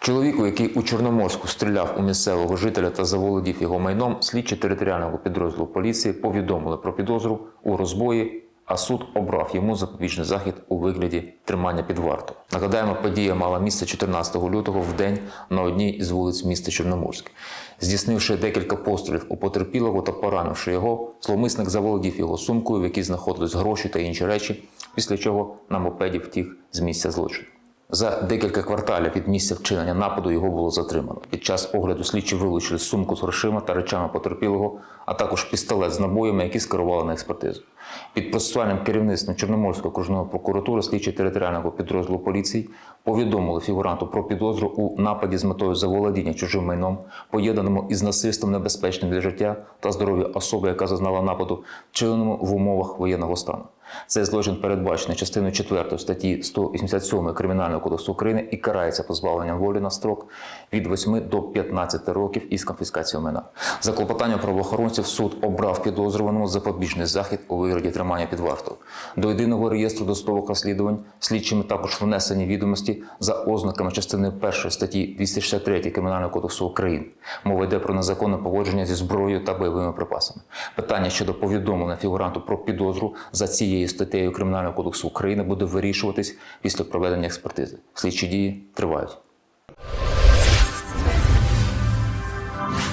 Чоловіку, який у Чорноморську стріляв у місцевого жителя та заволодів його майном, слідчі територіального підрозділу поліції повідомили про підозру у розбої, а суд обрав йому запобіжний захід у вигляді тримання під вартою. Нагадаємо, подія мала місце 14 лютого в день на одній із вулиць міста Чорноморськ. Здійснивши декілька пострілів у потерпілого та поранивши його, зловмисник заволодів його сумкою, в якій знаходились гроші та інші речі, після чого на мопеді втік з місця злочину. За декілька кварталів від місця вчинення нападу його було затримано. Під час огляду слідчі вилучили сумку з грошима та речами потерпілого, а також пістолет з набоями, які скерували на експертизу. Під процесуальним керівництвом Чорноморської окружної прокуратури слідчі територіального підрозділу поліції повідомили фігуранту про підозру у нападі з метою заволодіння чужим майном, поєднаному із насильством небезпечним для життя та здоров'я особи, яка зазнала нападу, вчиненому в умовах воєнного стану. Цей злочин передбачений частиною 4 статті 187 Кримінального кодексу України і карається позбавленням волі на строк від 8 до 15 років із конфіскацією майна. За клопотанням правоохоронців суд обрав підозрюваному запобіжний захід у вигляді тримання під вартою. До єдиного реєстру досудових розслідувань слідчими також внесені відомості за ознаками частини 1 статті 263 Кримінального кодексу України. Мова йде про незаконне поводження зі зброєю та бойовими припасами. Питання щодо повідомлення фігуранту про підозру за цією статтею Кримінального кодексу України буде вирішуватись після проведення експертизи. Слідчі дії тривають.